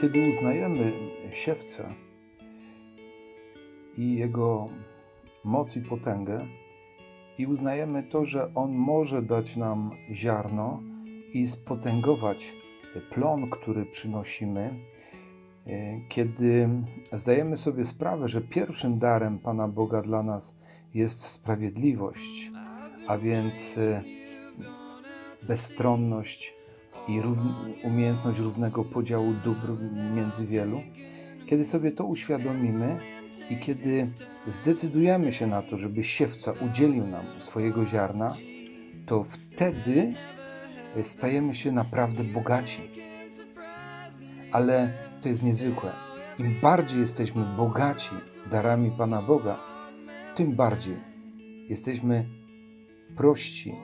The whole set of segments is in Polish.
Kiedy uznajemy siewcę i jego moc i potęgę, i uznajemy to, że on może dać nam ziarno i spotęgować plon, który przynosimy, e, kiedy zdajemy sobie sprawę, że pierwszym darem Pana Boga dla nas jest sprawiedliwość, a więc e, bezstronność i równ- umiejętność równego podziału dóbr między wielu, kiedy sobie to uświadomimy i kiedy zdecydujemy się na to, żeby siewca udzielił nam swojego ziarna, to wtedy e, stajemy się naprawdę bogaci. Ale to jest niezwykłe. Im bardziej jesteśmy bogaci darami Pana Boga, tym bardziej jesteśmy prości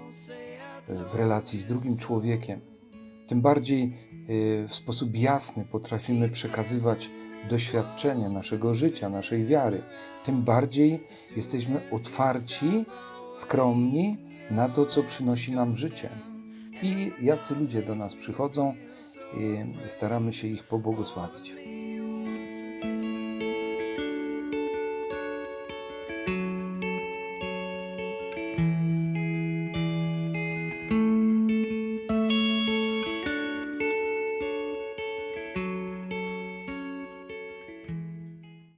e, w relacji z drugim człowiekiem, tym bardziej e, w sposób jasny potrafimy przekazywać doświadczenie naszego życia, naszej wiary, tym bardziej jesteśmy otwarci, skromni na to, co przynosi nam życie. I jacy ludzie do nas przychodzą, i staramy się ich pobłogosławić.